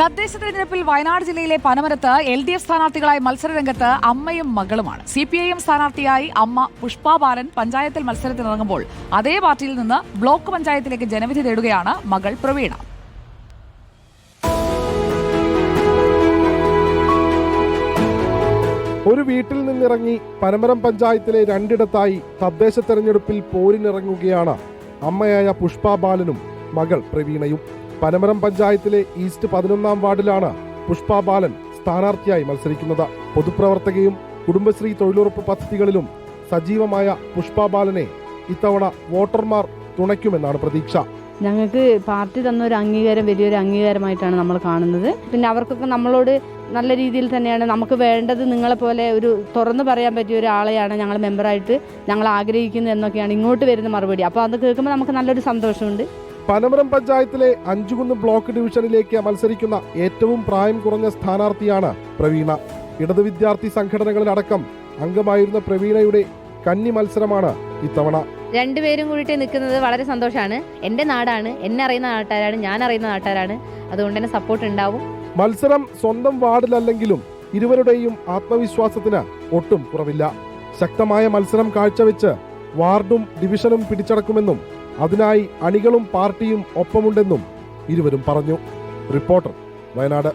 തദ്ദേശ തെരഞ്ഞെടുപ്പിൽ വയനാട് ജില്ലയിലെ പനമരത്ത് എൽ ഡി എഫ് സ്ഥാനാർത്ഥികളായി മത്സരരംഗത്ത് അമ്മയും മകളുമാണ്. സി പി ഐ എം സ്ഥാനാർത്ഥിയായി അമ്മ പുഷ്പ ബാലൻ പഞ്ചായത്തിൽ മത്സരത്തിനിറങ്ങുമ്പോൾ അതേ പാർട്ടിയിൽ നിന്ന് ബ്ലോക്ക് പഞ്ചായത്തിലേക്ക് ജനവിധി തേടുകയാണ് മകൾ പ്രവീണ. ഒരു വീട്ടിൽ നിന്നിറങ്ങി പനമരം പഞ്ചായത്തിലെ രണ്ടിടത്തായി തദ്ദേശ തെരഞ്ഞെടുപ്പിൽ പോരിനിറങ്ങുകയാണ് അമ്മയായ പുഷ്പ ബാലനും മകൾ പ്രവീണയും. പനമരം പഞ്ചായത്തിലെ ഈസ്റ്റ് പതിനൊന്നാം വാർഡിലാണ് പുഷ്പ ബാലൻ സ്ഥാനാർത്ഥിയായി മത്സരിക്കുന്നത്. പൊതുപ്രവർത്തകയും കുടുംബശ്രീ തൊഴിലുറപ്പ് പദ്ധതികളിലും സജീവമായ പുഷ്പ ബാലനെ ഇത്തവണ വോട്ടർമാർ തുണയ്ക്കുമെന്നാണ് പ്രതീക്ഷ. ഞങ്ങൾക്ക് പാർട്ടി തന്ന ഒരു അംഗീകാരം വലിയൊരു അംഗീകാരമായിട്ടാണ് നമ്മൾ കാണുന്നത്. പിന്നെ അവർക്കൊക്കെ നമ്മളോട് നല്ല രീതിയിൽ തന്നെയാണ് നമുക്ക് വേണ്ടത് നിങ്ങളെപ്പോലെ ഒരു തുറന്നു പറയാൻ പറ്റിയ ഒരാളെയാണ് ഞങ്ങൾ മെമ്പറായിട്ട് ഞങ്ങൾ ആഗ്രഹിക്കുന്നത് എന്നൊക്കെയാണ് ഇങ്ങോട്ട് വരുന്ന മറുപടി. അപ്പോൾ അത് കേൾക്കുമ്പോൾ നമുക്ക് നല്ലൊരു സന്തോഷമുണ്ട്. പനമരം പഞ്ചായത്തിലെ അഞ്ചുകുന്ന് ബ്ലോക്ക് ഡിവിഷനിലേക്ക് മത്സരിക്കുന്ന ഏറ്റവും പ്രായം കുറഞ്ഞ സ്ഥാനാർത്ഥിയാണ് പ്രവീണ. ഇടത് വിദ്യാർത്ഥി സംഘടനകളിലടക്കം അംഗമായിരുന്ന പ്രവീണയുടെ കന്നി മത്സരമാണ് ഇത്തവണ. രണ്ടുപേരും കൂടിയിട്ട് നിൽക്കുന്നത് വളരെ സന്തോഷമാണ്. എന്റെ നാടാണ് എന്നെ അറിയുന്ന നാട്ടുകാരാണ് ഞാൻ അറിയുന്ന നാട്ടുകാരാണ്. അതുകൊണ്ട് തന്നെ സപ്പോർട്ട് ഉണ്ടാവും. മത്സരം സ്വന്തം വാർഡിലല്ലെങ്കിലും ഇരുവരുടെയും ആത്മവിശ്വാസത്തിന് ഒട്ടും കുറവില്ല. ശക്തമായ മത്സരം കാഴ്ചവെച്ച് വാർഡും ഡിവിഷനും പിടിച്ചടക്കുമെന്നും അതിനായി അണികളും പാർട്ടിയും ഒപ്പമുണ്ടെന്നും ഇരുവരും പറഞ്ഞു. റിപ്പോർട്ടർ വയനാട്.